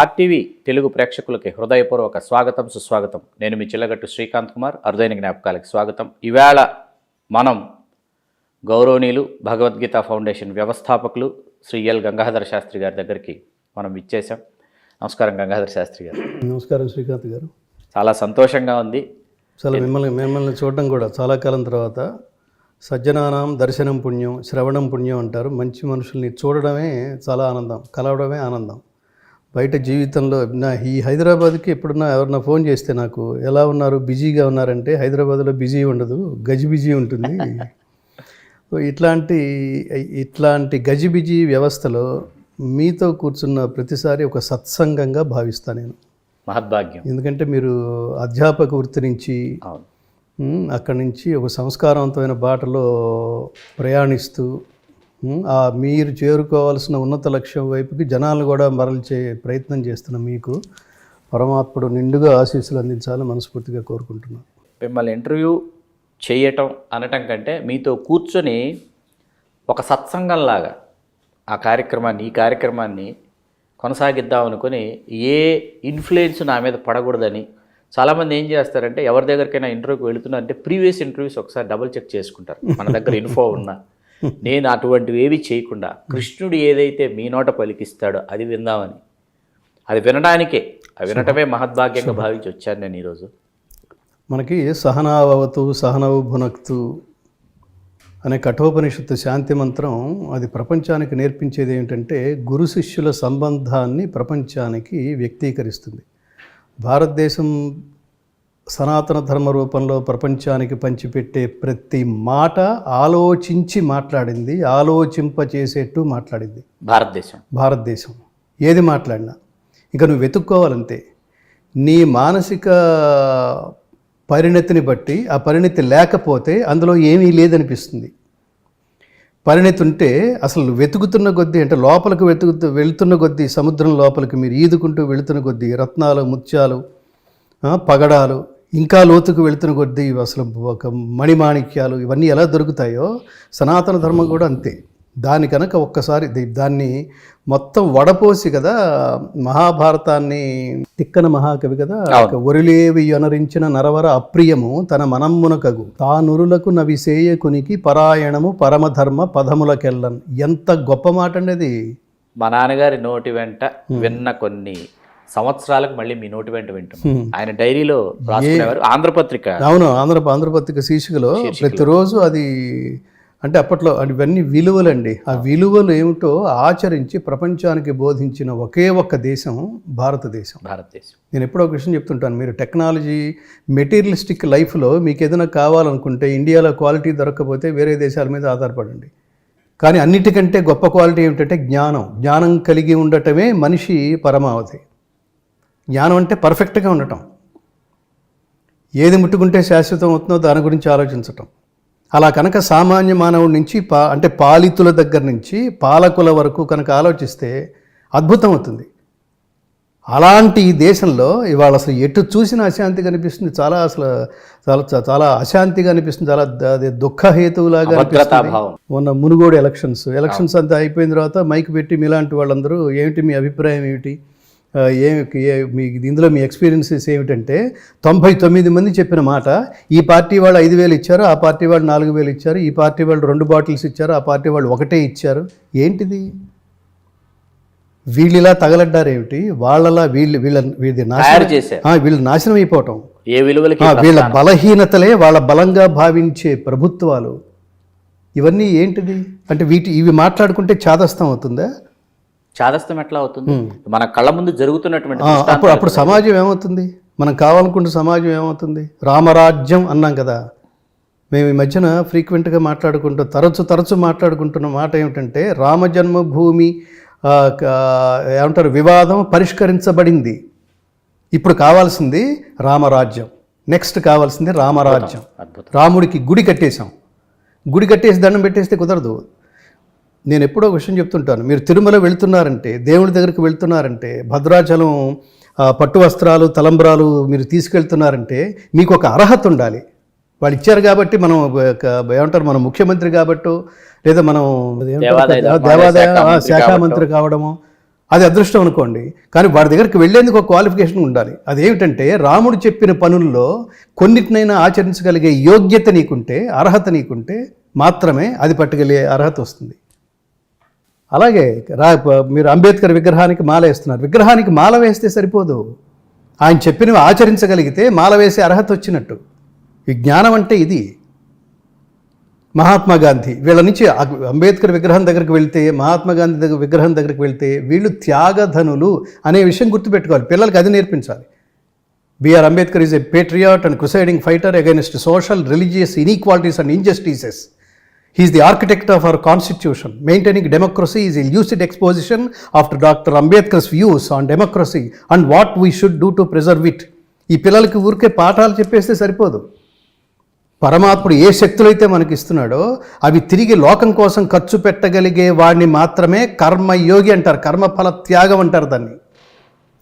RTV Telugu ప్రేక్షకులకి హృదయపూర్వక స్వాగతం సుస్వాగతం. నేను మీ చిల్లగట్టు శ్రీకాంత్ కుమార్. అరుదైన జ్ఞాపకాలకి స్వాగతం. ఈవేళ మనం గౌరవనీయులు భగవద్గీత ఫౌండేషన్ వ్యవస్థాపకులు శ్రీ ఎల్ గంగాధర శాస్త్రి గారి దగ్గరికి మనం ఇచ్చేసాం నమస్కారం గంగాధర శాస్త్రి గారు. నమస్కారం శ్రీకాంత్ గారు. చాలా సంతోషంగా ఉంది. చాలా మిమ్మల్ని మిమ్మల్ని చూడడం కూడా చాలా కాలం తర్వాత సజ్జనానాం దర్శనం పుణ్యం శ్రవణం పుణ్యం అంటారు. మంచి మనుషుల్ని చూడడమే చాలా ఆనందం కలవడమే ఆనందం. బయట జీవితంలో నా ఈ హైదరాబాద్కి ఎప్పుడన్నా ఎవరన్నా ఫోన్ చేస్తే నాకు ఎలా ఉన్నారు బిజీగా ఉన్నారంటే హైదరాబాద్లో బిజీ ఉండదు గజి బిజీ ఉంటుంది. ఇట్లాంటి ఇట్లాంటి గజిబిజి వ్యవస్థలో మీతో కూర్చున్న ప్రతిసారి ఒక సత్సంగంగా భావిస్తాను నేను. మహద్భాగ్యం. ఎందుకంటే మీరు అధ్యాపక వృత్తి నుంచి అక్కడి నుంచి ఒక సంస్కారవంతమైన బాటలో ప్రయాణిస్తూ మీరు చేరుకోవాల్సిన ఉన్నత లక్ష్యం వైపుకి జనాలు కూడా మరల్చే ప్రయత్నం చేస్తున్న మీకు పరమాత్ముడు నిండుగా ఆశీస్సులు అందించాలని మనస్ఫూర్తిగా కోరుకుంటున్నాను. మిమ్మల్ని ఇంటర్వ్యూ చేయటం అనటం కంటే మీతో కూర్చొని ఒక సత్సంగంలాగా ఆ కార్యక్రమాన్ని ఈ కార్యక్రమాన్ని కొనసాగిద్దాం అనుకుని ఏ ఇన్ఫ్లుయెన్స్ నా మీద పడకూడదని చాలామంది ఏం చేస్తారంటే ఎవరి దగ్గరికైనా ఇంటర్వ్యూకి వెళుతున్నారంటే ప్రీవియస్ ఇంటర్వ్యూస్ ఒకసారి డబుల్ చెక్ చేసుకుంటారు. మన దగ్గర ఇన్ఫో ఉన్నా. నేను అటువంటివి ఏవి చేయకుండా కృష్ణుడు ఏదైతే మీ నోట పలికిస్తాడో అది విందామని. అది వినడానికే. అది వినటమే మహద్భాగ్యంగా భావించి వచ్చాను నేను ఈరోజు. మనకి సహనావతు సహనవు భునక్తు అనే కఠోపనిషత్తు శాంతి మంత్రం అది ప్రపంచానికి నేర్పించేది ఏంటంటే గురు శిష్యుల సంబంధాన్ని ప్రపంచానికి వ్యక్తీకరిస్తుంది. భారతదేశం సనాతన ధర్మ రూపంలో ప్రపంచానికి పంచిపెట్టే ప్రతి మాట ఆలోచించి మాట్లాడింది ఆలోచింప చేసేట్టు మాట్లాడింది. భారతదేశం. భారతదేశం. ఏది మాట్లాడినా. ఇక నువ్వు వెతుక్కోవాలంతే నీ మానసిక పరిణతిని బట్టి ఆ పరిణతి లేకపోతే అందులో ఏమీ లేదనిపిస్తుంది. పరిణతి ఉంటే అసలు వెతుకుతున్న కొద్దీ అంటే లోపలికి వెతుకుతూ వెళ్తున్న కొద్దీ సముద్రం లోపలికి మీరు ఈదుకుంటూ వెళుతున్న కొద్దీ రత్నాలు ముత్యాలు పగడాలు ఇంకా లోతుకు వెళుతున్న కొద్దీ అసలు ఒక మణిమాణిక్యాలు ఇవన్నీ ఎలా దొరుకుతాయో సనాతన ధర్మం కూడా అంతే. దాని కనుక ఒక్కసారి దాన్ని మొత్తం వడపోసి కదా మహాభారతాన్ని తిక్కన మహాకవి కదా ఒరిలేవి యొనరించిన నరవర అప్రియము తన మనమ్మునకగు తానురులకు నవిసేయకునికి పరాయణము పరమధర్మ పదములకెళ్ళన్ ఎంత గొప్ప మాట అండి అది మా నాన్నగారి నోటి వెంట విన్న కొన్ని సంవత్సరాలకు మళ్ళీ మీ నోటి వెంట వింటున్నాం. ఆయన డైరీలో రాసుకునేవారు ఆంధ్రపత్రిక. అవును ఆంధ్ర ఆంధ్రపత్రిక శీర్షికలో. ప్రతిరోజు అది అంటే అప్పట్లో ఇవన్నీ విలువలండి. ఆ విలువలు ఏమిటో ఆచరించి ప్రపంచానికి బోధించిన ఒకే ఒక్క దేశం భారతదేశం. భారతదేశం. నేను ఎప్పుడో ఒక విషయం చెప్తుంటాను మీరు టెక్నాలజీ మెటీరియలిస్టిక్ లైఫ్లో మీకు ఏదైనా కావాలనుకుంటే ఇండియాలో క్వాలిటీ దొరకకపోతే వేరే దేశాల మీద ఆధారపడండి. కానీ అన్నిటికంటే గొప్ప క్వాలిటీ ఏమిటంటే జ్ఞానం. జ్ఞానం కలిగి ఉండటమే మనిషి పరమావధి. జ్ఞానం అంటే పర్ఫెక్ట్గా ఉండటం. ఏది ముట్టుకుంటే శాశ్వతం అవుతుందో దాని గురించి ఆలోచించటం. అలా కనుక సామాన్య మానవుడి నుంచి పా అంటే పాలితుల దగ్గర నుంచి పాలకుల వరకు కనుక ఆలోచిస్తే అద్భుతం అవుతుంది. అలాంటి ఈ దేశంలో ఇవాళ అసలు ఎటు చూసినా అశాంతి కనిపిస్తుంది చాలా అసలు చాలా చాలా అశాంతిగా అనిపిస్తుంది. చాలా అది దుఃఖహేతువులాగా మొన్న మునుగోడు ఎలక్షన్స్. ఎలక్షన్స్ అంతా అయిపోయిన తర్వాత మైక్ పెట్టి మీలాంటి వాళ్ళందరూ ఏమిటి మీ అభిప్రాయం ఏమిటి? ఏమి మీ ఇందులో మీ ఎక్స్పీరియన్సెస్ ఏమిటంటే తొంభై తొమ్మిది మంది చెప్పిన మాట ఈ పార్టీ వాళ్ళు ఐదు వేలు ఇచ్చారు ఆ పార్టీ వాళ్ళు నాలుగు వేలు ఇచ్చారు ఈ పార్టీ వాళ్ళు రెండు బాటిల్స్ ఇచ్చారు ఆ పార్టీ వాళ్ళు ఒకటే ఇచ్చారు. ఏంటిది? వీళ్ళు ఇలా తగలడ్డారేమిటి? వాళ్ళలా వీళ్ళు వీళ్ళ వీళ్ళది నాశనం వీళ్ళు నాశనం అయిపోవటం. ఏ విలువలకి వీళ్ళ బలహీనతలే వాళ్ళ బలంగా భావించే ప్రభుత్వాలు. ఇవన్నీ ఏంటిది? అంటే వీటి ఇవి మాట్లాడుకుంటే చాదస్తం అవుతుందా? చాదస్తం ఎట్లా అవుతుంది? మన కళ్ళ ముందు జరుగుతున్నటువంటి అప్పుడు అప్పుడు సమాజం ఏమవుతుంది? మనం కావాలనుకుంటే సమాజం ఏమవుతుంది? రామరాజ్యం అన్నాం కదా. మేము ఈ మధ్యన ఫ్రీక్వెంట్గా మాట్లాడుకుంటూ తరచు తరచు మాట్లాడుకుంటున్న మాట ఏమిటంటే రామ జన్మభూమి ఆ, క- ఏమంటారు వివాదం పరిష్కరించబడింది. ఇప్పుడు కావాల్సింది రామరాజ్యం. నెక్స్ట్ కావాల్సింది రామరాజ్యం. రాముడికి గుడి కట్టేశాం. గుడి కట్టేసి దండం పెట్టేస్తే కుదరదు. నేను ఎప్పుడో ఒక విషయం చెప్తుంటాను. మీరు తిరుమల వెళ్తున్నారంటే దేవుడి దగ్గరికి వెళ్తున్నారంటే భద్రాచలం పట్టు వస్త్రాలు తలంబ్రాలు మీరు తీసుకెళ్తున్నారంటే మీకు ఒక అర్హత ఉండాలి. వాళ్ళు ఇచ్చారు కాబట్టి మనం ఏమంటారు మనం ముఖ్యమంత్రి కాబట్టు లేదా మనం దేవాదాయ శాఖ మంత్రి కావడము అది అదృష్టం అనుకోండి. కానీ వాడి దగ్గరికి వెళ్ళేందుకు ఒక క్వాలిఫికేషన్ ఉండాలి. అదేమిటంటే రాముడు చెప్పిన పనుల్లో కొన్నిటినైనా ఆచరించగలిగే యోగ్యత నీకుంటే అర్హత నీకుంటే మాత్రమే అది పట్టుకెళ్ళే అర్హత వస్తుంది. అలాగే రా మీరు అంబేద్కర్ విగ్రహానికి మాల వేస్తున్నారు. విగ్రహానికి మాల వేస్తే సరిపోదు. ఆయన చెప్పినవి ఆచరించగలిగితే మాల వేసే అర్హత వచ్చినట్టు. ఈ జ్ఞానం అంటే ఇది. మహాత్మా గాంధీ వీళ్ళ నుంచి అంబేద్కర్ విగ్రహం దగ్గరికి వెళ్తే మహాత్మా గాంధీ దగ్గర విగ్రహం దగ్గరికి వెళ్తే వీళ్ళు త్యాగధనులు అనే విషయం గుర్తుపెట్టుకోవాలి. పిల్లలకి అది నేర్పించాలి. BR Ambedkar is a patriot and crusading fighter against social religious inequalities and injustices he is the architect of our constitution maintaining democracy is a lucid exposition after doctor Ambedkar's views on democracy and what we should do to preserve it ఈ పిల్లలకి ఊరికే పాఠాలు చెప్పేస్తే సరిపోదు. పరమాత్ముడు ఏ శక్తులైతే మనకి ఇస్తున్నాడో అవి తిరిగి లోకం కోసం ఖర్చు పెట్టగలిగే వాడిని మాత్రమే కర్మయోగి అంటారు. కర్మఫల త్యాగం అంటారు దాన్ని.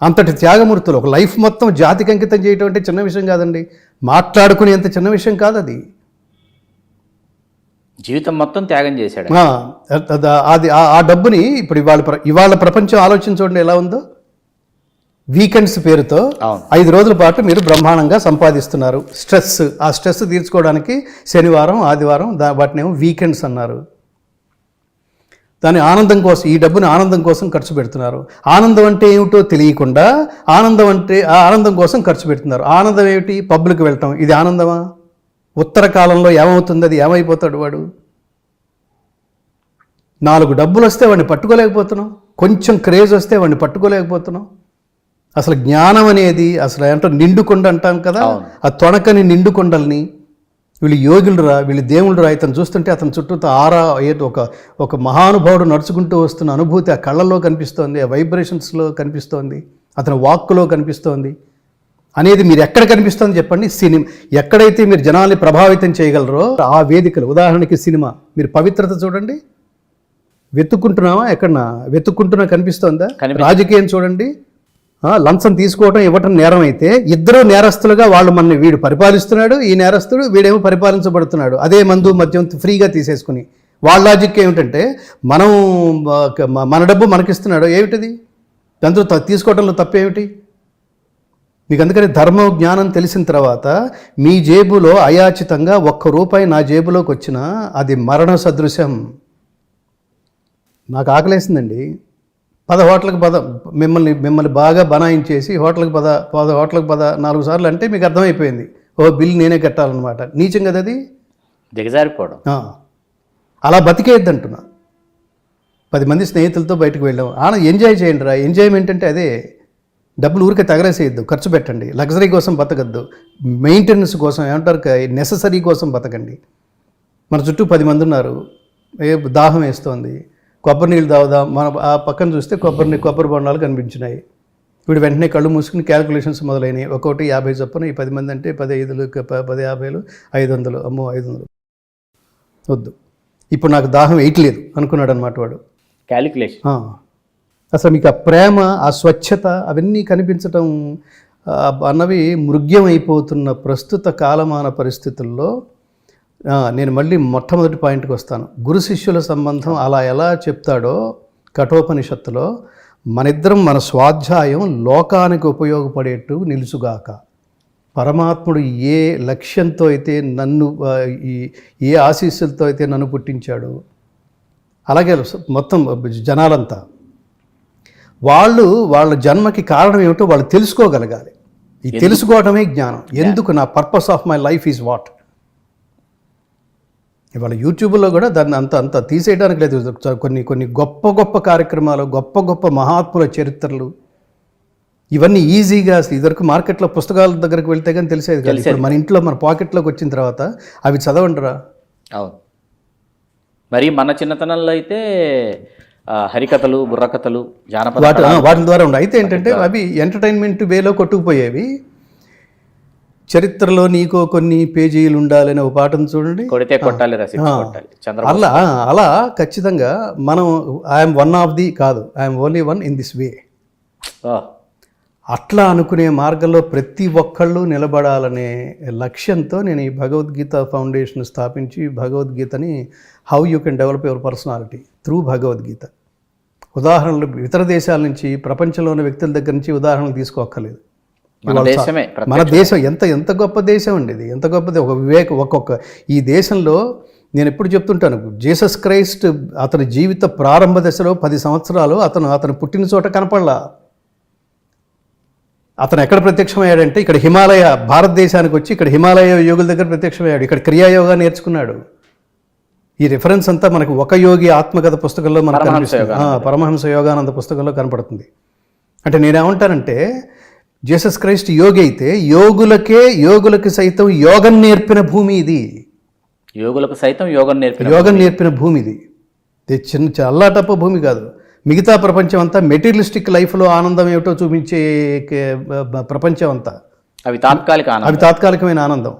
అంతటి త్యాగమూర్తులు ఒక లైఫ్ మొత్తం జాతికి అంకితం చేయటం అంటే చిన్న విషయం కాదండి. మాట్లాడుకునేంత చిన్న విషయం కాదు అది జీవితం మొత్తం త్యాగం చేశాడు ఆ, అద- ఆ- డబ్బుని ఇప్పుడు ఇవాళ ఇవాళ ప్రపంచం ఆలోచించండి ఎలా ఉందో? వీకెండ్స్ పేరుతో. ఐదు రోజుల పాటు మీరు బ్రహ్మాండంగా సంపాదిస్తున్నారు. స్ట్రెస్ ఆ స్ట్రెస్ తీర్చుకోవడానికి శనివారం ఆదివారం దా వాటినేమో వీకెండ్స్ అన్నారు. దాని ఆనందం కోసం ఈ డబ్బుని ఆనందం కోసం ఖర్చు పెడుతున్నారు. ఆనందం అంటే ఏమిటో తెలియకుండా ఆనందం అంటే ఆ ఆనందం కోసం ఖర్చు పెడుతున్నారు. ఆనందం ఏమిటి? పబ్లిక్ వెళ్ళటం. ఇది ఆనందమా? ఉత్తర కాలంలో ఏమవుతుంది అది ఏమైపోతాడు వాడు? నాలుగు డబ్బులు వస్తే వాడిని పట్టుకోలేకపోతున్నాం. కొంచెం క్రేజ్ వస్తే వాడిని పట్టుకోలేకపోతున్నాం. అసలు జ్ఞానం అనేది అసలు ఏంటో నిండుకొండ అంటాం కదా. ఆ తొణకని నిండుకొండల్ని వీళ్ళు యోగులురా వీళ్ళు దేవుళ్ళురా ఇతను చూస్తుంటే అతని చుట్టూ ఆరా ఏదో ఒక ఒక మహానుభావుడు నడుచుకుంటూ వస్తున్న అనుభూతి ఆ కళ్ళల్లో కనిపిస్తోంది ఆ వైబ్రేషన్స్లో కనిపిస్తోంది అతని వాక్కులో కనిపిస్తోంది. అనేది మీరు ఎక్కడ కనిపిస్తుంది చెప్పండి? సినిమా ఎక్కడైతే మీరు జనాల్ని ప్రభావితం చేయగలరో ఆ వేదికలు. ఉదాహరణకి సినిమా. మీరు పవిత్రత చూడండి. వెతుక్కుంటున్నావా? ఎక్కడన్నా? వెతుక్కుంటున్నా కనిపిస్తోందా? కనిపి- రాజకీయం చూడండి. లంచం తీసుకోవడం ఇవ్వటం నేరం అయితే ఇద్దరు నేరస్తులుగా వాళ్ళు మన వీడు పరిపాలిస్తున్నాడు ఈ నేరస్తుడు వీడేమో పరిపాలించబడుతున్నాడు. అదే మందు మద్యం ఫ్రీగా తీసేసుకుని. వాళ్ళ లాజిక్ ఏమిటంటే మనం మన డబ్బు మనకిస్తున్నాడు. ఏమిటది? దాంతో తీసుకోవడంలో తప్పేమిటి? మీకు అందుకని ధర్మం జ్ఞానం తెలిసిన తర్వాత మీ జేబులో అయాచితంగా ఒక్క రూపాయి నా జేబులోకి వచ్చినా అది మరణ సదృశం. నాకు ఆకలేసిందండి. పద హోటల్కి పద మిమ్మల్ని మిమ్మల్ని బాగా బనాయించేసి హోటల్కి పద పద హోటల్కి పద నాలుగు సార్లు అంటే మీకు అర్థమైపోయింది. ఓ బిల్ నేనే కట్టాలన్నమాట. నీచం కదా అది? దిగజారిపోవడం. అలా బతికేద్ది అంటున్నా పది మంది స్నేహితులతో బయటకు వెళ్ళాం. ఆన ఎంజాయ్ చేయండి రా ఎంజాయ్మెంట్ అంటే అదే. డబ్బులు ఊరికే తగలేసేయద్దు ఖర్చు పెట్టండి. లగ్జరీ కోసం బతకద్దు. మెయింటెనెన్స్ కోసం ఏమంటారు నెససరీ కోసం బతకండి. మన చుట్టూ పది మంది ఉన్నారు. ఏ దాహం వేస్తోంది. కొబ్బరి నీళ్ళు తాగుదాం. మన ఆ పక్కన చూస్తే కొబ్బరి నీ- కొబ్బరి బొండాలు కనిపించినాయి. వీడు వెంటనే కళ్ళు మూసుకుని క్యాలిక్యులేషన్స్ మొదలైనవి. ఒక్కొక్కటి యాభై చొప్పున ఈ పది మంది అంటే పది ఐదులు పది యాభైలు ఐదు వందలు అమ్మో ఐదు వందలు వద్దు. ఇప్పుడు నాకు దాహం వేయట్లేదు అనుకున్నాడు అనమాట వాడు క్యాలిక్యులేషన్. అసలు మీకు ఆ ప్రేమ ఆ స్వచ్ఛత అవన్నీ కనిపించటం అన్నవి మృగ్యం అయిపోతున్న ప్రస్తుత కాలమాన పరిస్థితుల్లో నేను మళ్ళీ మొట్టమొదటి పాయింట్కి వస్తాను. గురు శిష్యుల సంబంధం అలా ఎలా చెప్తాడో కఠోపనిషత్తులో మనిద్దరం మన స్వాధ్యాయం లోకానికి ఉపయోగపడేట్టు నిలుచుగాక. పరమాత్ముడు ఏ లక్ష్యంతో అయితే నన్ను ఈ ఏ ఆశీస్సులతో అయితే నన్ను పుట్టించాడు. అలాగే మొత్తం జనాలంతా. వాళ్ళు వాళ్ళ జన్మకి కారణం ఏమిటో వాళ్ళు తెలుసుకోగలగాలి. ఈ తెలుసుకోవడమే జ్ఞానం. ఎందుకు నా purpose of my life is what ఇవాళ యూట్యూబ్లో కూడా దాన్ని అంత అంత తీసేయడానికి లేదు. కొన్ని కొన్ని గొప్ప గొప్ప కార్యక్రమాలు గొప్ప గొప్ప మహాత్ముల చరిత్రలు. ఇవన్నీ ఈజీగా అసలు ఇదివరకు మార్కెట్లో పుస్తకాల దగ్గరికి వెళ్తే కానీ తెలిసేది కాదు. ఇప్పుడు మన ఇంట్లో మన పాకెట్లోకి వచ్చిన తర్వాత అవి చదవండిరా? అవును. మరి మన చిన్నతనంలో అయితే హరికథలు బుర్రకథలు జానపద వాటి ద్వారా ఉండే. అయితే ఏంటంటే అవి ఎంటర్టైన్మెంట్ వేలో కొట్టుకుపోయేవి. చరిత్రలో నీకో కొన్ని పేజీలు ఉండాలనే ఒక పాటను చూడండి. కొడితే కొట్టాలి కొట్టాలి. అలా అలా ఖచ్చితంగా మనం ఐఎమ్ వన్ ఆఫ్ ది కాదు I'm only one in this way అట్లా అనుకునే మార్గంలో ప్రతి ఒక్కళ్ళు నిలబడాలనే లక్ష్యంతో నేను ఈ భగవద్గీత ఫౌండేషన్ స్థాపించి భగవద్గీతని how you can develop your personality through Bhagavad Gita. ఉదాహరణలు ఇతర దేశాల నుంచి ప్రపంచంలో ఉన్న వ్యక్తుల దగ్గర నుంచి ఉదాహరణలు తీసుకోక్కర్లేదు. మన దేశమే మన దేశం ఎంత ఎంత గొప్ప దేశం అండి ఇది? ఎంత గొప్పది ఒక వివేక ఒక్కొక్క ఈ దేశంలో నేను ఎప్పుడు చెప్తుంటాను జీసస్ క్రైస్ట్ అతని జీవిత ప్రారంభ దశలో పది సంవత్సరాలు అతను అతను పుట్టిన చోట కనపడలా. అతను ఎక్కడ ప్రత్యక్షమయ్యాడంటే ఇక్కడ హిమాలయ భారతదేశానికి వచ్చి ఇక్కడ హిమాలయ యోగుల దగ్గర ప్రత్యక్షమయ్యాడు ఇక్కడ క్రియాయోగా నేర్చుకున్నాడు. ఈ రిఫరెన్స్ అంతా మనకు ఒక యోగి ఆత్మకథ పుస్తకంలో మనకు పరమహంస కనిపిస్తుంది. ఆ, పరమహంస యోగానంద పుస్తకంలో కనపడుతుంది. అంటే నేనేమంటానంటే జీసస్ క్రైస్ట్ యోగి అయితే యోగులకే యోగులకి సైతం యోగం నేర్పిన భూమి ఇది. యోగులకు సైతం యోగం నేర్పిన యోగం నేర్పిన భూమి ఇది. ఇది చిన్న చల్లాటప్ప భూమి కాదు. మిగతా ప్రపంచం అంతా మెటీరియలిస్టిక్ లైఫ్లో ఆనందం ఏమిటో చూపించే ప్రపంచం అంతా అవి తాత్కాలిక అవి తాత్కాలికమైన ఆనందం.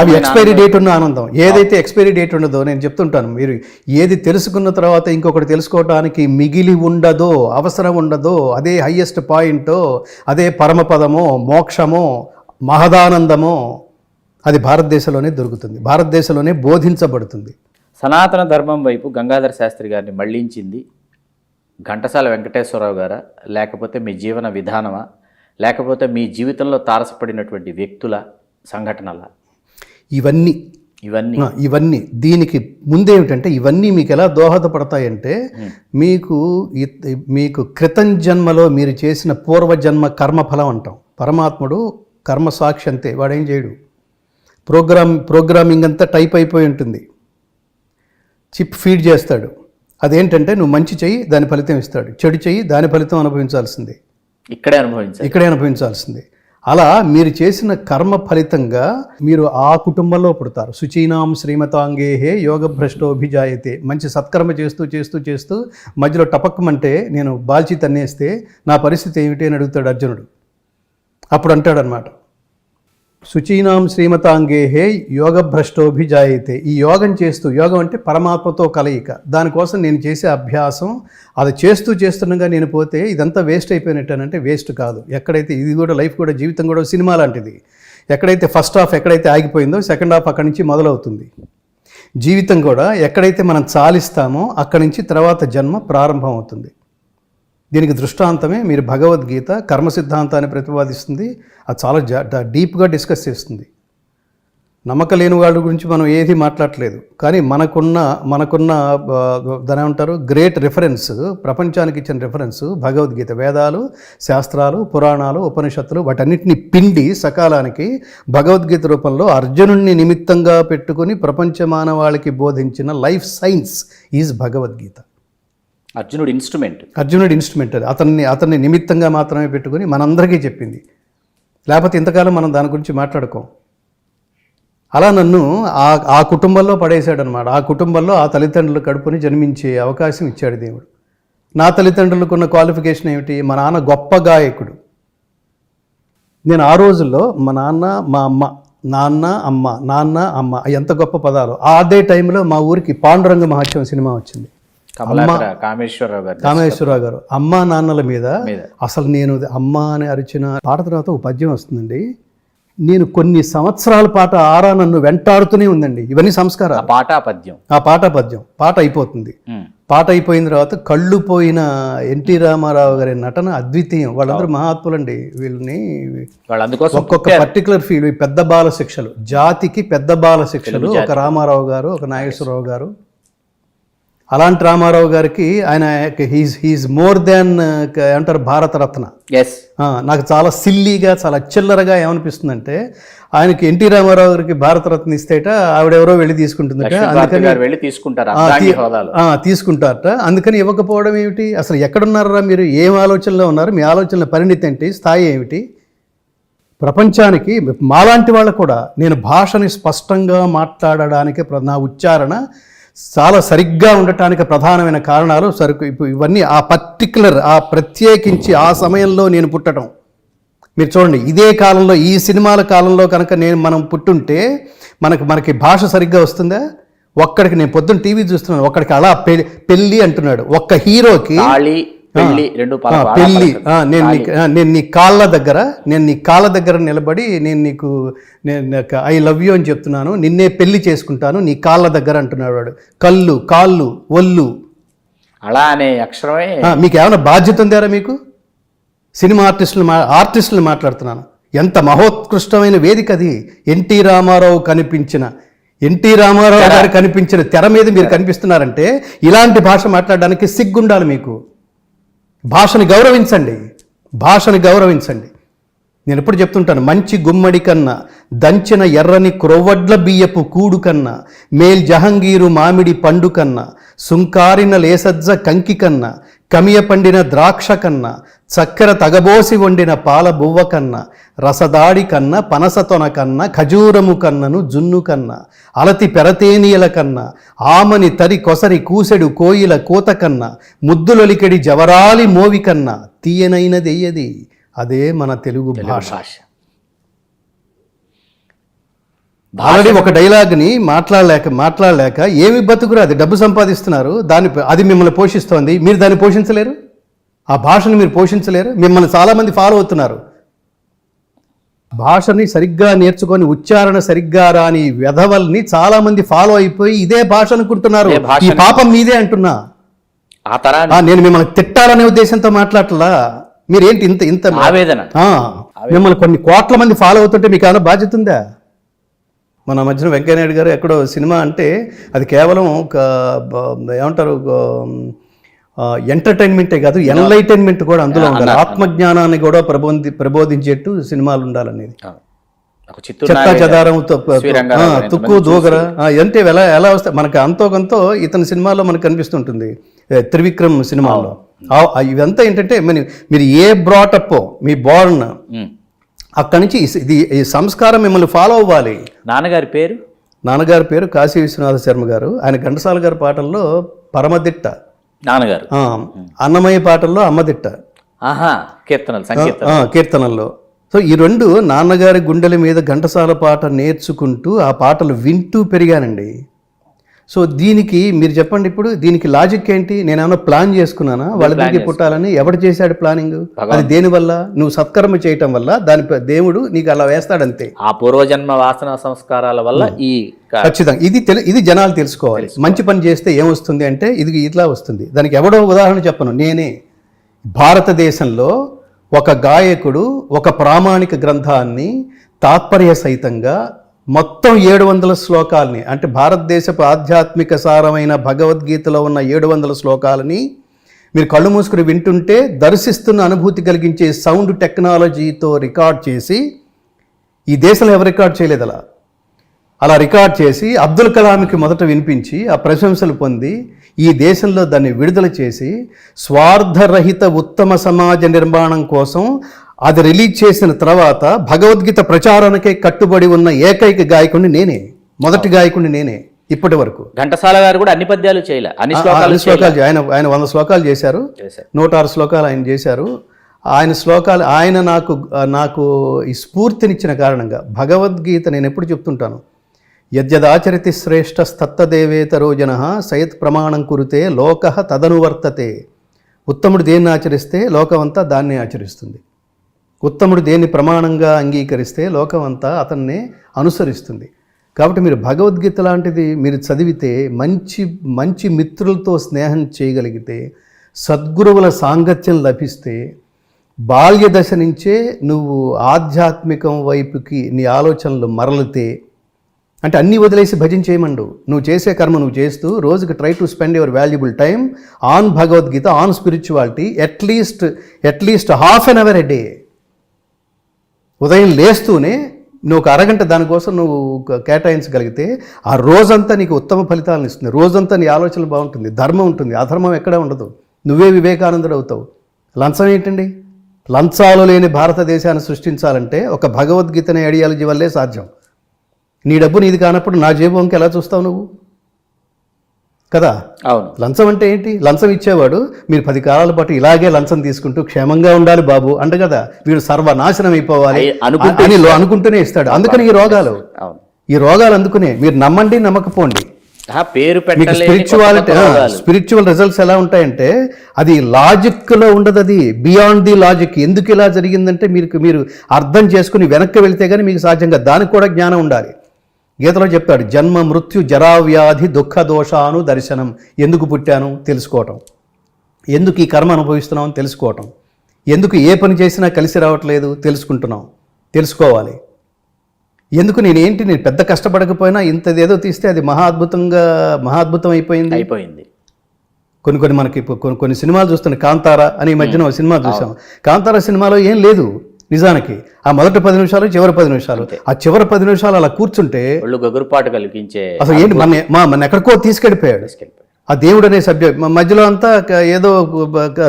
అవి ఎక్స్పైరీ డేట్ ఉన్న ఆనందం. ఏదైతే ఎక్స్పైరీ డేట్ ఉండదో నేను చెప్తుంటాను. మీరు ఏది తెలుసుకున్న తర్వాత ఇంకొకటి తెలుసుకోవడానికి మిగిలి ఉండదో అవసరం ఉండదో అదే హయ్యెస్ట్ పాయింటో అదే పరమపదమో మోక్షమో మహదానందమో అది భారతదేశంలోనే దొరుకుతుంది. భారతదేశంలోనే బోధించబడుతుంది. సనాతన ధర్మం వైపు గంగాధర శాస్త్రి గారిని మళ్ళించింది ఘంటసాల వెంకటేశ్వరరావు గారా? లేకపోతే మీ జీవన విధానమా? లేకపోతే మీ జీవితంలో తారసపడినటువంటి వ్యక్తుల సంఘటనల? ఇవన్నీ. ఇవన్నీ. ఇవన్నీ. దీనికి ముందేమిటంటే ఇవన్నీ మీకు ఎలా దోహదపడతాయంటే మీకు మీకు క్రితం జన్మలో మీరు చేసిన పూర్వజన్మ కర్మఫలం అంటాం. పరమాత్ముడు కర్మ సాక్షి అంతే వాడేం చేయడు. ప్రోగ్రామ్ ప్రోగ్రామింగ్ అంతా టైప్ అయిపోయి ఉంటుంది. చిప్ ఫీడ్ చేస్తాడు. అదేంటంటే నువ్వు మంచి చెయ్యి దాని ఫలితం ఇస్తాడు. చెడు చెయ్యి దాని ఫలితం అనుభవించాల్సిందే. ఇక్కడే అనుభవించాలి. ఇక్కడే అనుభవించాల్సిందే. అలా మీరు చేసిన కర్మ ఫలితంగా మీరు ఆ కుటుంబంలో పుడతారు. శుచీనాం శ్రీమతాంగేహే యోగభ్రష్టోభిజాయతే. మంచి సత్కర్మ చేస్తూ చేస్తూ చేస్తూ మధ్యలో టపక్కమంటే నేను బాల్చి తన్నేస్తే నా పరిస్థితి ఏమిటి అని అడుగుతాడు అర్జునుడు. అప్పుడు అంటాడనమాట శుచీనాం శ్రీమతాంగేహే యోగ భ్రష్టోభిజాయితే ఈ యోగం చేస్తూ యోగం అంటే పరమాత్మతో కలయిక. దానికోసం నేను చేసే అభ్యాసం అది చేస్తూ చేస్తుండగా నేను పోతే ఇదంతా వేస్ట్ అయిపోయినట్టేనంటే వేస్ట్ కాదు. ఎక్కడైతే ఇది కూడా లైఫ్ కూడా జీవితం కూడా సినిమా లాంటిది. ఎక్కడైతే ఫస్ట్ హాఫ్ ఎక్కడైతే ఆగిపోయిందో సెకండ్ హాఫ్ అక్కడి నుంచి మొదలవుతుంది. జీవితం కూడా ఎక్కడైతే మనం చాలిస్తామో అక్కడి నుంచి తర్వాత జన్మ ప్రారంభం అవుతుంది దీనికి దృష్టాంతమే మీరు భగవద్గీత కర్మ సిద్ధాంతాన్ని ప్రతిపాదిస్తుంది. అది చాలా జా- డీప్గా డిస్కస్ చేస్తుంది. నమ్మక లేని వాళ్ళ గురించి మనం ఏది మాట్లాడట్లేదు. కానీ మనకున్న మనకున్న దాని ఏమంటారు? గ్రేట్ రిఫరెన్స్ ప్రపంచానికి ఇచ్చిన రిఫరెన్స్ భగవద్గీత వేదాలు శాస్త్రాలు పురాణాలు ఉపనిషత్తులు వాటన్నిటిని పిండి సకాలానికి భగవద్గీత రూపంలో అర్జునుడిని నిమిత్తంగా పెట్టుకుని ప్రపంచ మానవాళికి బోధించిన లైఫ్ సైన్స్ ఈజ్ భగవద్గీత. అర్జునుడు ఇన్స్ట్రుమెంట్. అర్జునుడి ఇన్స్ట్రుమెంట్ అది. అతన్ని అతన్ని నిమిత్తంగా మాత్రమే పెట్టుకుని మనందరికీ చెప్పింది. లేకపోతే ఇంతకాలం మనం దాని గురించి మాట్లాడుకోం. అలా నన్ను ఆ ఆ కుటుంబంలో పడేశాడు అనమాట ఆ కుటుంబంలో ఆ తల్లిదండ్రులు కడుపుని జన్మించే అవకాశం ఇచ్చాడు దేవుడు. నా తల్లిదండ్రులకు ఉన్న క్వాలిఫికేషన్ ఏమిటి? మా నాన్న గొప్ప గాయకుడు. నేను ఆ రోజుల్లో మా నాన్న మా అమ్మ నాన్న అమ్మ నాన్న అమ్మ ఎంత గొప్ప పదాలు. అదే టైంలో మా ఊరికి పాండురంగ మహత్యం సినిమా వచ్చింది. కామేశ్వరరావు గారు కామేశ్వరరావు గారు. అమ్మా నాన్నల మీద. అసలు నేను అమ్మ అని అరిచిన పాట తర్వాత ఒక పద్యం వస్తుందండి. నేను కొన్ని సంవత్సరాల పాట ఆరా నన్ను వెంటాడుతూనే ఉందండి. ఇవన్నీ సంస్కారాలు. పాట పద్యం. ఆ పాట పద్యం. పాట అయిపోతుంది. పాట అయిపోయిన తర్వాత కళ్ళు పోయిన ఎన్టీ రామారావు గారి నటన అద్వితీయం. వాళ్ళందరూ మహాత్ములండి వీళ్ళని. ఒక్కొక్క పర్టికులర్ ఫీల్డ్ పెద్ద బాల శిక్షలు. జాతికి పెద్ద బాల శిక్షలు. ఒక రామారావు గారు ఒక నాగేశ్వరరావు గారు. అలాంటి రామారావు గారికి ఆయన హీస్ హీస్ మోర్ దాన్ ఏమంటారు భారతరత్న. ఎస్ నాకు చాలా సిల్లీగా చాలా చిల్లరగా ఏమనిపిస్తుందంటే ఆయనకి ఎన్టీ రామారావు గారికి భారతరత్న ఇస్తేట ఆవిడెవరో వెళ్ళి తీసుకుంటుందట. లక్ష్మీభారతి గారు వెళ్ళి తీసుకుంటారు? అర్ధాంగి హోదాలో. ఆ, తీసుకుంటారట. అందుకని ఇవ్వకపోవడం ఏమిటి? అసలు ఎక్కడున్నారా మీరు? ఏం ఆలోచనలో ఉన్నారు? మీ ఆలోచనల పరిణితి ఏంటి? స్థాయి ఏమిటి? ప్రపంచానికి మాలాంటి వాళ్ళు కూడా నేను భాషని స్పష్టంగా మాట్లాడడానికి నా ఉచ్చారణ చాలా సరిగ్గా ఉండటానికి ప్రధానమైన కారణాలు సరుకు ఇప్పుడు ఇవన్నీ ఆ పర్టికులర్ ఆ ప్రత్యేకించి ఆ సమయంలో నేను పుట్టడం మీరు చూడండి ఇదే కాలంలో ఈ సినిమాల కాలంలో కనుక నేను మనం పుట్టుంటే మనకు మనకి భాష సరిగ్గా వస్తుందా? ఒక్కడికి నేను పొద్దున్న టీవీ చూస్తున్నాను ఒక్కడికి అలా పె- పెళ్ళి అంటున్నాడు. ఒక్క హీరోకి పెళ్ళి రెండు ఆ, నేను నీ నేను నీ కాళ్ళ దగ్గర నేను నీ కాళ్ళ దగ్గర నిలబడి నేను నీకు నేను ఐ లవ్ యూ అని చెప్తున్నాను నిన్నే పెళ్ళి చేసుకుంటాను నీ కాళ్ళ దగ్గర అంటున్నాడు వాడు. కళ్ళు కాళ్ళు ఒళ్ళు. అలా అనే అక్షరమే మీకు ఏమైనా బాధ్యత ఉందారా మీకు? సినిమా ఆర్టిస్టులు మా ఆర్టిస్టులు మాట్లాడుతున్నాను. ఎంత మహోత్కృష్టమైన వేదిక అది. ఎన్టీ రామారావు కనిపించిన ఎన్టీ రామారావు గారు కనిపించిన తెర మీద మీరు కనిపిస్తున్నారంటే ఇలాంటి భాష మాట్లాడడానికి సిగ్గుండాలి మీకు. భాషని గౌరవించండి. భాషని గౌరవించండి. నేను ఎప్పుడు చెప్తుంటాను మంచి గుమ్మడి కన్నా దంచిన ఎర్రని క్రొవ్వడ్ల బియ్యపు కూడు కన్నా మేల్ జహంగీరు మామిడి పండు కన్నా సుంకారిన లేసజ్జ కంకి కన్నా కమియ పండిన ద్రాక్ష కన్నా చక్కెర తగబోసి వండిన పాల బువ్వ కన్నా రసదాడి కన్నా పనసతొన కన్నా ఖజూరము కన్నను జున్ను కన్నా అలతి పెరతేనియల కన్నా ఆమని తరి కొసరి కూసెడు కోయిల కోత కన్నా ముద్దులొలికెడి జవరాలి మోవి కన్నా తీయనైనదెయ్యది అదే మన తెలుగు భాష భాష ఆల్రెడీ ఒక డైలాగ్ని మాట్లాడలేక మాట్లాడలేక ఏమి బతుకురు అది? డబ్బు సంపాదిస్తున్నారు. దాని అది మిమ్మల్ని పోషిస్తోంది. మీరు దాన్ని పోషించలేరు? ఆ భాషను మీరు పోషించలేరు? మిమ్మల్ని చాలామంది ఫాలో అవుతున్నారు. భాషని సరిగ్గా నేర్చుకొని ఉచ్చారణ సరిగ్గా రాని వెధవల్ని చాలామంది ఫాలో అయిపోయి ఇదే భాష అనుకుంటున్నారు. ఈ పాపం మీదే అంటున్నా. ఆ నేను మిమ్మల్ని తిట్టాలనే ఉద్దేశంతో మాట్లాడలా? మీరేంటి ఇంత ఇంత ఆవేదన. మిమ్మల్ని కొన్ని కోట్ల మంది ఫాలో అవుతుంటే మీకు ఏమైనా బాధ్యత ఉందా? మన మధ్యన వెంకయ్యనాయుడు గారు ఎక్కడో సినిమా అంటే అది కేవలం ఒక ఏమంటారు ఎంటర్టైన్మెంటే కాదు ఎన్లైటైన్మెంట్ కూడా అందులో ఉండాలి. ఆత్మజ్ఞానాన్ని కూడా ప్రబోధి ప్రబోధించేట్టు సినిమాలు ఉండాలనేది. చెత్త చెదారం తుక్కు దూగర అంటే ఎలా ఎలా వస్తాయి మనకి అంతో కొంతో ఇతని సినిమాలో మనకు కనిపిస్తుంటుంది త్రివిక్రమ్ సినిమాలో ఇవంతా ఏంటంటే మీరు ఏ బ్రాటప్ మీ బోర్న్. అక్కడి నుంచి ఈ- ఇది ఈ సంస్కారం మిమ్మల్ని ఫాలో అవ్వాలి. నాన్నగారి పేరు? నాన్నగారి పేరు కాశీ విశ్వనాథ శర్మ గారు. ఆయన ఘంటసాల గారి పాటల్లో పరమదిట్ట. నాన్నగారు. అన్నమయ్య పాటల్లో అమ్మదిట్ట. ఆహా కీర్తనలు కీర్తనల్లో. సో ఈ రెండు నాన్నగారి గుండెల మీద ఘంటసాల పాట నేర్చుకుంటూ ఆ పాటలు వింటూ పెరిగానండి. సో దీనికి మీరు చెప్పండి ఇప్పుడు దీనికి లాజిక్ ఏంటి? నేను ఏమైనా ప్లాన్ చేసుకున్నానా వాళ్ళిద్దరికి పుట్టాలని ఎవడు చేశాడు ప్లానింగ్ అది దేని వల్ల? నువ్వు సత్కర్మ చేయటం వల్ల దాని దేవుడు నీకు అలా వేస్తాడంతే. ఆ పూర్వజన్మ వాసన సంస్కారాల వల్ల ఈ ఖచ్చితంగా. ఇది తెలు ఇది జనాలు తెలుసుకోవాలి. మంచి పని చేస్తే ఏమొస్తుంది అంటే ఇది ఇట్లా వస్తుంది. దానికి ఎవడో ఉదాహరణ చెప్పను. నేనే. భారతదేశంలో ఒక గాయకుడు ఒక ప్రామాణిక గ్రంథాన్ని తాత్పర్య సహితంగా మొత్తం ఏడు వందల శ్లోకాలని అంటే భారతదేశపు ఆధ్యాత్మిక సారమైన భగవద్గీతలో ఉన్న ఏడు వందల శ్లోకాలని మీరు కళ్ళు మూసుకుని వింటుంటే దర్శిస్తున్న అనుభూతి కలిగించే సౌండ్ టెక్నాలజీతో రికార్డ్ చేసి ఈ దేశంలో ఎవరు రికార్డ్ చేయలేదు అలా అలా రికార్డ్ చేసి అబ్దుల్ కలాంకి మొదట వినిపించి ఆ ప్రశంసలు పొంది ఈ దేశంలో దాన్ని విడుదల చేసి స్వార్థరహిత ఉత్తమ సమాజ నిర్మాణం కోసం అది రిలీజ్ చేసిన తర్వాత భగవద్గీత ప్రచారానికే కట్టుబడి ఉన్న ఏకైక గాయకుడిని నేనే. మొదటి గాయకుడిని నేనే ఇప్పటి వరకు. ఘంటసాల గారు కూడా అన్ని పద్యాలు చేయలే. అన్ని శ్లోకాలు ఆయన ఆయన వంద శ్లోకాలు చేశారు. నూట ఆరు శ్లోకాలు ఆయన చేశారు. ఆయన శ్లోకాలు ఆయన నాకు నాకు ఈ స్ఫూర్తినిచ్చిన కారణంగా భగవద్గీత నేను ఎప్పుడు చెప్తుంటాను. యద్యదాచరితి శ్రేష్టస్తత్తదేవేతరో జన సయత్ ప్రమాణం కురితే లోక తదనువర్తతే. ఉత్తముడు దేన్ని ఆచరిస్తే లోకమంతా దాన్ని ఆచరిస్తుంది. ఉత్తముడు దేన్ని ప్రమాణంగా అంగీకరిస్తే లోకమంతా అతన్నే అనుసరిస్తుంది. కాబట్టి మీరు భగవద్గీత లాంటిది మీరు చదివితే మంచి మంచి మిత్రులతో స్నేహం చేయగలిగితే సద్గురువుల సాంగత్యం లభిస్తే బాల్య దశ నుంచే నువ్వు ఆధ్యాత్మికం వైపుకి నీ ఆలోచనలు మరలితే అంటే అన్నీ వదిలేసి భజన చేయమండు. నువ్వు చేసే కర్మ నువ్వు చేస్తూ రోజుకి try to spend your valuable time on Bhagavad Gita on spirituality at least at least half an hour a day ఉదయం లేస్తూనే నువ్వు ఒక అరగంట దానికోసం నువ్వు కేటాయించగలిగితే ఆ రోజంతా నీకు ఉత్తమ ఫలితాలను ఇస్తుంది. రోజంతా నీ ఆలోచన బాగుంటుంది. ధర్మం ఉంటుంది. అధర్మం ఎక్కడ ఉండదు. నువ్వే వివేకానందుడు అవుతావు. లంచం ఏంటండి? లంచాలు లేని భారతదేశాన్ని సృష్టించాలంటే ఒక భగవద్గీతని ఐడియాలజీ వల్లే సాధ్యం. నీ డబ్బు నీది కానప్పుడు నా జేబు వంక ఎలా చూస్తావు నువ్వు? కదా? అవును. లంచం అంటే ఏంటి? లంచం ఇచ్చేవాడు మీరు పది కాలాల పాటు ఇలాగే లంచం తీసుకుంటూ క్షేమంగా ఉండాలి బాబు అంట కదా? వీడు సర్వనాశనం అయిపోవాలి అని అనుకుంటూనే ఇస్తాడు. అందుకని ఈ రోగాలు. ఈ రోగాలు అందుకునే మీరు నమ్మండి నమ్మకపోండి. పేరు మీకు స్పిరిచువాలిటీ. స్పిరిచువల్ రిజల్ట్స్ ఎలా ఉంటాయంటే అది లాజిక్లో ఉండదు అది. బియాండ్ ది లాజిక్ ఎందుకు ఇలా జరిగిందంటే మీరు మీరు అర్థం చేసుకుని వెనక్కి వెళ్తే కానీ మీకు సాధ్యంగా దానికి కూడా జ్ఞానం ఉండాలి. గీతలో చెప్తాడు జన్మ మృత్యు జరావ్యాధి దుఃఖ దోషాను దర్శనం. ఎందుకు పుట్టాను? తెలుసుకోవటం. ఎందుకు ఈ కర్మ అనుభవిస్తున్నాం అని తెలుసుకోవటం. ఎందుకు ఏ పని చేసినా కలిసి రావట్లేదు? తెలుసుకుంటున్నాం తెలుసుకోవాలి. ఎందుకు నేనేంటి నేను పెద్ద కష్టపడకపోయినా ఇంతదేదో తీస్తే అది మహా అద్భుతంగా మహా అద్భుతం అయిపోయింది. అయిపోయింది. కొన్ని కొన్ని మనకి కొన్ని కొన్ని సినిమాలు చూస్తున్నాయి కాంతార అని ఈ మధ్యన సినిమా చూసాం. కాంతార సినిమాలో ఏం లేదు. నిజానికి ఆ మొదటి పది నిమిషాలు చివరి పది నిమిషాలు. ఆ చివరి పది నిమిషాలు అలా కూర్చుంటే గగురుపాటు కలిగించే అసలు ఏంటి? మన మా మన ఎక్కడికో తీసుకెళ్ళిపోయాడు. ఆ దేవుడు అనే సబ్జెక్ట్ మధ్యలో అంతా ఏదో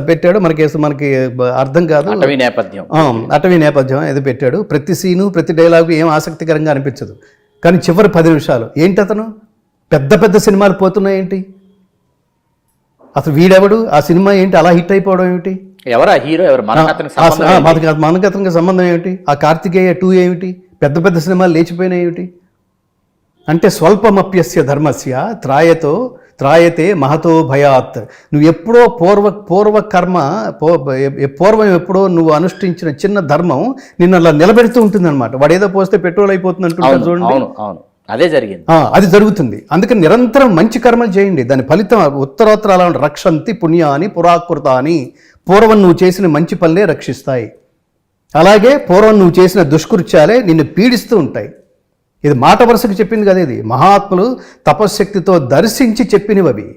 పెట్టాడు. మనకి మనకి అర్థం కాదు. అటవీ నేపథ్యం. అటవీ నేపథ్యం ఏదో పెట్టాడు. ప్రతి సీను ప్రతి డైలాగు ఏం ఆసక్తికరంగా అనిపించదు. కానీ చివరి పది నిమిషాలు. ఏంటి అతను? పెద్ద పెద్ద సినిమాలు పోతున్నాయేంటి అసలు వీడెవడు? ఆ సినిమా ఏంటి? అలా హిట్ అయిపోవడం ఏమిటి? ఎవరా హీరో ఎవరు? సంబంధం మనకి ఏమిటి? ఆ కార్తికేయ టూ ఏమిటి? పెద్ద పెద్ద సినిమాలు లేచిపోయినాయి ఏమిటి? అంటే స్వల్పమప్యస్య ధర్మస్య త్రాయతో త్రాయతే మహతో భయాత్. నువ్వు ఎప్పుడో పూర్వ పూర్వ కర్మ పూ- ఎ- పూర్వం ఎప్పుడో నువ్వు అనుష్ఠించిన చిన్న ధర్మం నిన్ను అలా నిలబెడుతూ ఉంటుందన్నమాట. వాడు ఏదో పోస్తే పెట్రోల్ అయిపోతుంది అవును చూడండి. అవును అదే జరిగింది. అది జరుగుతుంది. అందుకని నిరంతరం మంచి కర్మలు చేయండి. దాని ఫలితం ఉత్తరోత్తర అలా ఉండే రక్షంతి పుణ్యాని పురాకృతాని. పూర్వం నువ్వు చేసిన మంచి పనులే రక్షిస్తాయి. అలాగే పూర్వం నువ్వు చేసిన దుష్కృత్యాలే నిన్ను పీడిస్తూ ఉంటాయి. ఇది మాట వరుసకు చెప్పింది కదా ఇది. మహాత్ములు తపశ్శక్తితో దర్శించి చెప్పినవి అవి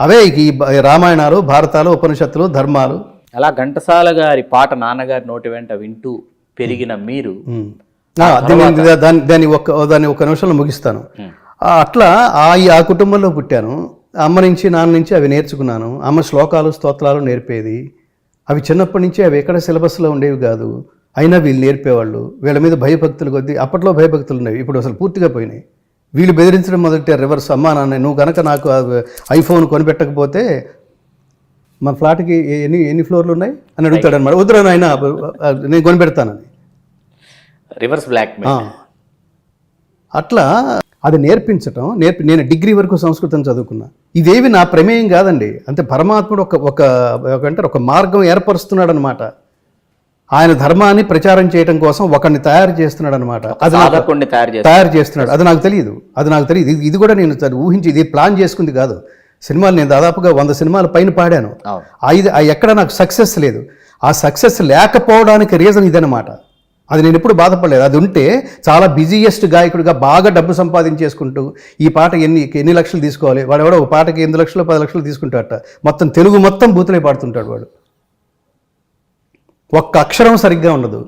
అవే ఈ రామాయణాలు భారతాలు ఉపనిషత్తులు ధర్మాలు. అలా ఘంటసాల గారి పాట నాన్నగారి నోటి వెంట వింటూ పెరిగిన మీరు దాన్ని దాన్ని ఒక్క దాన్ని ఒక నిమిషంలో ముగిస్తాను. అట్లా ఆ ఈ- ఆ కుటుంబంలో పుట్టాను. అమ్మ నుంచి నాన్న నుంచి అవి నేర్చుకున్నాను. అమ్మ శ్లోకాలు స్తోత్రాలు నేర్పేది. అవి చిన్నప్పటి నుంచి అవి ఎక్కడ సిలబస్లో ఉండేవి కాదు. అయినా వీళ్ళు నేర్పేవాళ్ళు. వీళ్ళ మీద భయభక్తులు కొద్దీ అప్పట్లో భయభక్తులు ఉండేవి. ఇప్పుడు అసలు పూర్తిగా పోయినాయి. వీళ్ళు బెదిరించడం మొదటి రివర్స్ అమ్మా నాన్న నువ్వు కనుక నాకు ఐఫోన్ కొనిపెట్టకపోతే మన ఫ్లాట్కి ఎన్ని ఎన్ని ఫ్లోర్లు ఉన్నాయి? అని అడుగుతాడు అనమాట వద్దురా నాయన నేను కొనిపెడతానని. Reverse black. అట్లా అది నేర్పించటం నేర్పి నేను డిగ్రీ వరకు సంస్కృతం చదువుకున్నా. ఇదేవి నా ప్రమేయం కాదండి. అంటే పరమాత్ముడు ఒక ఒక అంటే ఒక మార్గం ఏర్పరుస్తున్నాడు అనమాట ఆయన ధర్మాన్ని ప్రచారం చేయడం కోసం ఒకరిని తయారు చేస్తున్నాడు అనమాట అది తయారు చేస్తున్నాడు. అది నాకు తెలియదు. అది నాకు తెలియదు. ఇది- కూడా నేను ఊహించి ఇది ప్లాన్ చేసుకుంది కాదు. సినిమాలు నేను దాదాపుగా వంద సినిమాల పైన పాడాను. ఇది ఆ ఎక్కడ నాకు సక్సెస్ లేదు. ఆ సక్సెస్ లేకపోవడానికి రీజన్ ఇదనమాట. అది నేను ఎప్పుడు బాధపడలేదు. అది ఉంటే చాలా బిజీయెస్ట్ గాయకుడిగా బాగా డబ్బు సంపాదించేసుకుంటూ ఈ పాట ఎన్ని ఎన్ని లక్షలు తీసుకోవాలి? వాడు ఎవడో ఒక పాటకి ఎనిమిది లక్షలు పది లక్షలు తీసుకుంటాడట. మొత్తం తెలుగు మొత్తం బూతులే పాడుతుంటాడు వాడు. ఒక్క అక్షరం సరిగ్గా ఉండదు.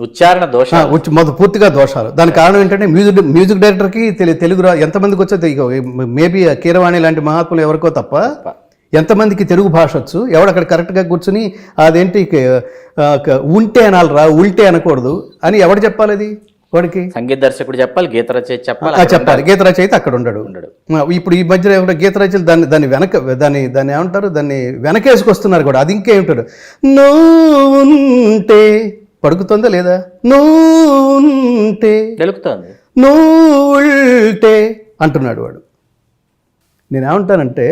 ఉచ్చారణ దోష మొదటి పూర్తిగా దోషాలు. దానికి కారణం ఏంటంటే మ్యూజిక్ మ్యూజిక్ డైరెక్టర్కి తెలి తెలుగు ఎంతమందికి వచ్చో మేబీ కీరవాణి లాంటి మహాత్ములు ఎవరికో తప్ప. ఎంతమందికి తెలుగు భాష వచ్చు? ఎవడు అక్కడ కరెక్ట్గా కూర్చుని అదేంటి ఉంటే అనాలిరా ఉల్టే అనకూడదు అని ఎవడు చెప్పాలి అది? వాడికి? సంగీత దర్శకుడు చెప్పాలి గీత రచయిత చెప్పాలి చెప్పాలి. గీత రచయిత అక్కడ ఉండడు. ఉండడు. ఇప్పుడు ఈ మధ్యలో ఏమంటే గీత రచయితలు దాన్ని దాన్ని వెనక దాన్ని దాన్ని ఏమంటారు దాన్ని వెనకేసుకొస్తున్నారు కూడా. అది ఇంకేమిటారు నువ్వుంటే పడుకుతుందా లేదా? తెలుపుతోంది నువ్వుంటే అంటున్నాడు వాడు. నేనేమంటానంటే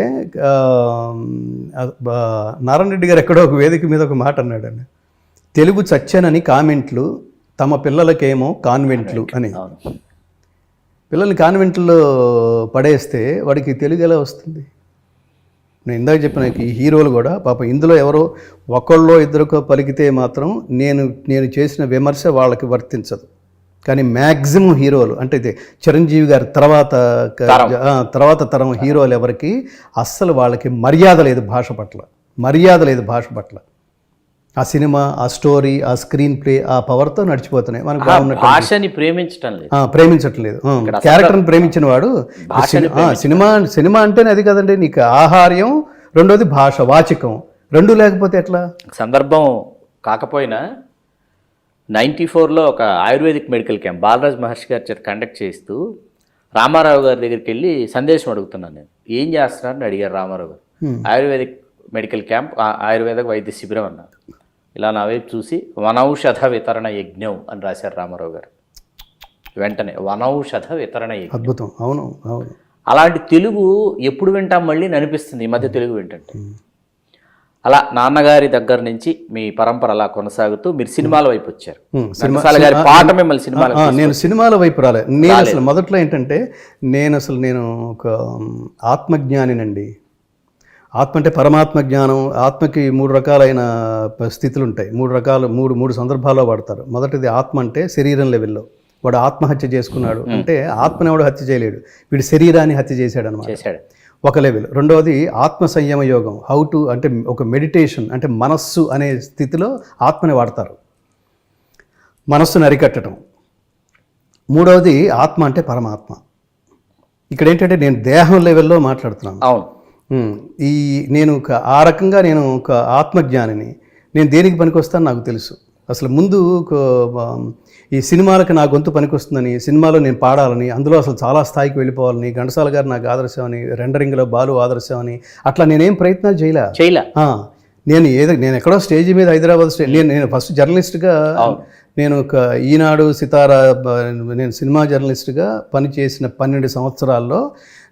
నారాయణ రెడ్డి గారు ఎక్కడో ఒక వేదిక మీద ఒక మాట అన్నాడండి. తెలుగు చచ్చానని కామెంట్లు తమ పిల్లలకేమో కాన్వెంట్లు అని. పిల్లల్ని కాన్వెంట్లో పడేస్తే వాడికి తెలుగు ఎలా వస్తుంది? నేను ఇందాక చెప్పిన ఈ హీరోలు కూడా పాప ఇందులో ఎవరో ఒకళ్ళో ఇద్దరికో పలికితే మాత్రం నేను నేను చేసిన విమర్శ వాళ్ళకి వర్తించదు. కానీ మ్యాక్సిమం హీరోలు అంటే ఇది చిరంజీవి గారి తర్వాత తర్వాత తరం హీరోలు ఎవరికి? అస్సలు వాళ్ళకి మర్యాద లేదు భాష పట్ల. మర్యాద లేదు భాష పట్ల. ఆ సినిమా ఆ స్టోరీ ఆ స్క్రీన్ ప్లే ఆ పవర్తో నడిచిపోతున్నాయి. మనకు భాషని ప్రేమించటం లేదు. ఆ, ప్రేమించట్లేదు ఆ, క్యారెక్టర్ని ప్రేమించిన వాడు సినిమా సినిమా అంటేనే అది కదండి నీకు ఆహార్యం రెండోది భాష వాచికం. రెండు లేకపోతే ఎట్లా? సందర్భం కాకపోయినా నైంటీ ఫోర్లో ఒక Ayurvedic medical camp Balaraj Maharshi గారి చేత కండక్ట్ చేస్తూ రామారావు గారి దగ్గరికి వెళ్ళి సందేశం అడుగుతున్నాను నేను. ఏం చేస్తున్నారని అడిగారు రామారావు గారు. ఆయుర్వేదిక్ మెడికల్ క్యాంప్ ఆయుర్వేద వైద్య శిబిరం అన్నారు. ఇలా నా వైపు చూసి వనౌషధ వితరణ యజ్ఞం అని రాశారు రామారావు గారు. వెంటనే వనౌషధ వితరణ యజ్ఞం. అద్భుతం. అవును అవును. అలాంటి తెలుగు ఎప్పుడు వింటాం మళ్ళీ అని అనిపిస్తుంది. ఈ మధ్య తెలుగు వింటుంటే. అలా నాన్నగారి దగ్గర నుంచి మీ పరంపర అలా కొనసాగుతూ మీరు సినిమాల వైపు వచ్చారు. గారి పాట మిమ్మల్ని సినిమాల నేను సినిమాల వైపు రాలే. నేను అసలు మొదట్లో ఏంటంటే నేను అసలు నేను ఒక ఆత్మజ్ఞానినండి. ఆత్మ అంటే పరమాత్మ జ్ఞానం ఆత్మకి మూడు రకాలైన స్థితులు ఉంటాయి మూడు రకాలు మూడు మూడు సందర్భాల్లో వాడతారు. మొదటిది ఆత్మ అంటే శరీరం లెవెల్లో. వాడు ఆత్మహత్య చేసుకున్నాడు. అంటే ఆత్మని ఎవడు హత్య చేయలేడు. వీడు శరీరాన్ని హత్య చేశాడు. అనమాట ఒక లెవెల్. రెండవది ఆత్మ సంయమ యోగం. హౌ టు అంటే ఒక మెడిటేషన్ అంటే మనస్సు అనే స్థితిలో ఆత్మని వాడతారు. మనస్సును అరికట్టడం. మూడవది ఆత్మ అంటే పరమాత్మ. ఇక్కడ ఏంటంటే నేను దేహం లెవెల్లో మాట్లాడుతున్నాను. అవును. ఈ నేను ఒక ఆ రకంగా నేను ఒక ఆత్మజ్ఞానిని. నేను దేనికి పనికొస్తాను నాకు తెలుసు. అసలు ముందు ఈ సినిమాలకు నా గొంతు పనికొస్తుందని సినిమాలో నేను పాడాలని అందులో అసలు చాలా స్థాయికి వెళ్ళిపోవాలని ఘంటసాల గారు నాకు ఆదర్శం అని రెండరింగ్లో బాలు ఆదర్శం అని అట్లా నేనేం ప్రయత్నాలు చేయలే? చేయలే. నేను ఏదో నేను ఎక్కడో స్టేజ్ మీద హైదరాబాద్ స్టేజ్ నేను నేను ఫస్ట్ జర్నలిస్ట్గా నేను ఒక ఈనాడు సితారా నేను సినిమా జర్నలిస్ట్గా పనిచేసిన పన్నెండు సంవత్సరాల్లో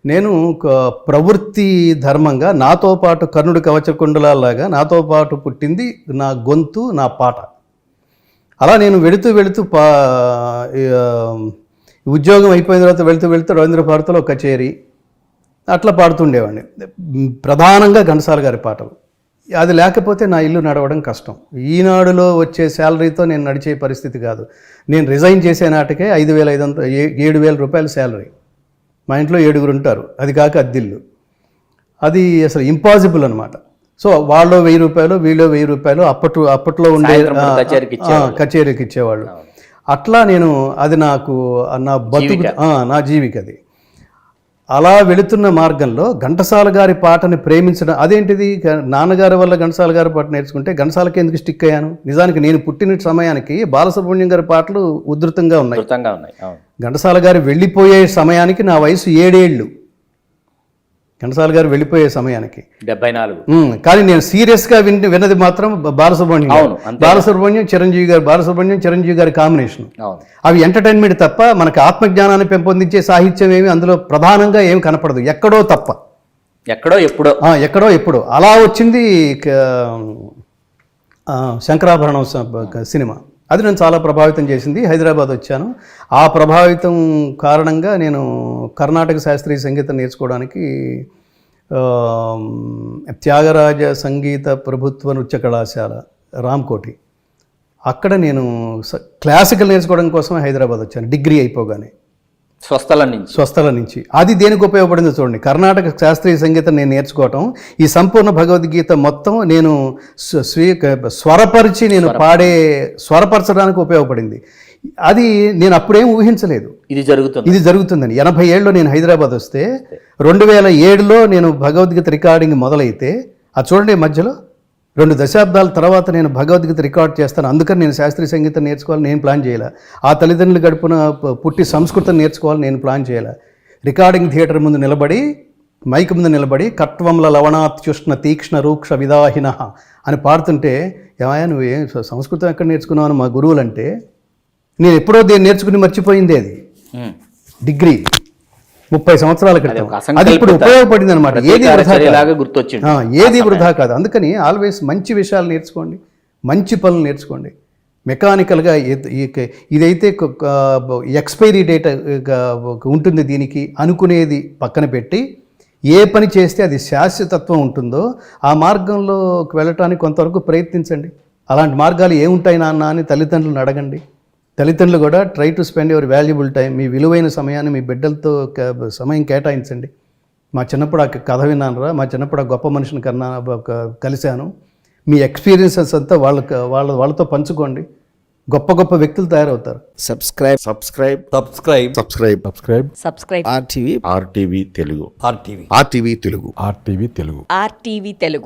నేను ఒక ప్రవృత్తి ధర్మంగా నాతో పాటు కర్ణుడి కవచకుండలాగా నాతో పాటు పుట్టింది నా గొంతు నా పాట. అలా నేను వెళుతూ వెళుతూ పా ఉద్యోగం అయిపోయిన తర్వాత వెళుతూ వెళుతూ రవీంద్ర భారతిలో ఒక కచేరీ అట్లా పాడుతుండేవాడిని. ప్రధానంగా ఘంటసాల గారి పాటలు. అది లేకపోతే నా ఇల్లు నడవడం కష్టం. ఈనాడులో వచ్చే శాలరీతో నేను నడిచే పరిస్థితి కాదు. నేను రిజైన్ చేసే నాటికే ఐదు వేల ఐదు వందల ఏ- ఏడు వేల రూపాయల శాలరీ. మా ఇంట్లో ఏడుగురు ఉంటారు. అది కాక అద్దిల్లు. అది అసలు ఇంపాసిబుల్ అనమాట సో వాళ్ళు వెయ్యి రూపాయలు వీళ్ళు వెయ్యి రూపాయలు అప్పట్లో అప్పట్లో ఉండే కచేరీకి ఇచ్చేవాళ్ళు. అట్లా నేను అది నాకు నా బతుకు నా జీవిక అది. అలా వెళుతున్న మార్గంలో ఘంటసాల గారి పాటని ప్రేమించడం అదేంటిది? నాన్నగారి వల్ల ఘంటసాల గారి పాట నేర్చుకుంటే ఘంటసాలకి ఎందుకు స్టిక్ అయ్యాను? నిజానికి నేను పుట్టిన సమయానికి బాలసుబ్రహ్మణ్యం గారి పాటలు ఉధృతంగా ఉన్నాయి. ఘంటసాల గారు వెళ్ళిపోయే సమయానికి నా వయసు ఏడేళ్ళు. ఘంటసాల గారు వెళ్ళిపోయే సమయానికి. డెబ్బై నాలుగు కానీ నేను సీరియస్గా విన్ విన్నది మాత్రం బాలసుబ్రహ్మణ్యం. అవును. బాలసుబ్రహ్మణ్యం చిరంజీవి గారు బాలసుబ్రహ్మణ్యం చిరంజీవి గారి కాంబినేషన్. అవి ఎంటర్టైన్మెంట్ తప్ప మనకి ఆత్మజ్ఞానాన్ని పెంపొందించే సాహిత్యం ఏమి అందులో ప్రధానంగా ఏం కనపడదు. ఎక్కడో తప్ప. ఎక్కడో ఎప్పుడో. ఎక్కడో ఎప్పుడో. అలా వచ్చింది శంకరాభరణం సినిమా. అది నన్ను చాలా ప్రభావితం చేసింది. హైదరాబాద్ వచ్చాను. ఆ ప్రభావితం కారణంగా నేను కర్ణాటక శాస్త్రీయ సంగీతం నేర్చుకోవడానికి త్యాగరాజ సంగీత ప్రభుత్వ నృత్య కళాశాల రామ్కోటి. అక్కడ నేను స- క్లాసికల్ నేర్చుకోవడం కోసం హైదరాబాద్ వచ్చాను. డిగ్రీ అయిపోగానే. స్వస్థల నుంచి. స్వస్థల నుంచి. అది దేనికి ఉపయోగపడిందో చూడండి. కర్ణాటక శాస్త్రీయ సంగీతం నేను నేర్చుకోవటం. ఈ సంపూర్ణ భగవద్గీత మొత్తం నేను స్వ- స్వీ స్వరపరిచి నేను పాడే స్వరపరచడానికి ఉపయోగపడింది. అది నేను అప్పుడేం ఊహించలేదు. ఇది జరుగుతుంది. ఇది జరుగుతుందని ఎనభై ఏళ్ళలో నేను హైదరాబాద్ వస్తే రెండు వేల ఏడులో నేను భగవద్గీత రికార్డింగ్ మొదలైతే అది చూడండి మధ్యలో. రెండు దశాబ్దాల తర్వాత నేను భగవద్గీత రికార్డ్ చేస్తాను. అందుకని నేను శాస్త్రీయ సంగీతం నేర్చుకోవాలని నేను ప్లాన్ చేయాలి. ఆ తల్లిదండ్రులు గడుపున పుట్టి సంస్కృతం నేర్చుకోవాలని నేను ప్లాన్ చేయాలి. రికార్డింగ్ థియేటర్ ముందు నిలబడి మైక్ ముందు నిలబడి కట్వంల లవణాత్యుష్ణ తీక్ష్ణ రూక్ష విదాహిన అని పాడుతుంటే ఏమయ్యా నువ్వు ఏం సంస్కృతం ఎక్కడ నేర్చుకున్నావు అని మా గురువులు అంటే నేను ఎప్పుడో దీన్ని నేర్చుకుని మర్చిపోయింది అది. డిగ్రీ. ముప్పై సంవత్సరాల క్రితం. అది ఇప్పుడు ఉపయోగపడింది అనమాట ఏది వృధా గుర్తొచ్చింది. ఏది వృధా కాదు. అందుకని ఆల్వేస్ మంచి విషయాలు నేర్చుకోండి మంచి పనులు నేర్చుకోండి. మెకానికల్గా ఇదైతే ఎక్స్పైరీ డేట్ ఉంటుంది దీనికి అనుకునేది పక్కన పెట్టి ఏ పని చేస్తే అది శాశ్వతత్వం ఉంటుందో ఆ మార్గంలో వెళ్ళటానికి కొంతవరకు ప్రయత్నించండి. అలాంటి మార్గాలు ఏముంటాయి నాన్న అని తల్లిదండ్రులను అడగండి. తల్లిదండ్రులు కూడా try to spend your valuable time మీ విలువైన సమయాన్ని మీ బిడ్డలతో సమయం కేటాయించండి. మా చిన్నప్పుడు ఆ కథ విన్నానురా మా చిన్నప్పుడు ఆ గొప్ప మనిషిని కన్నా ఒక- కలిశాను. మీ ఎక్స్పీరియన్సెస్ అంతా వాళ్ళకి వాళ్ళ వాళ్ళతో పంచుకోండి. గొప్ప గొప్ప వ్యక్తులు తయారవుతారు. Subscribe subscribe subscribe subscribe subscribe subscribe RTV RTV Telugu RTV RTV Telugu RTV Telugu RTV Telugu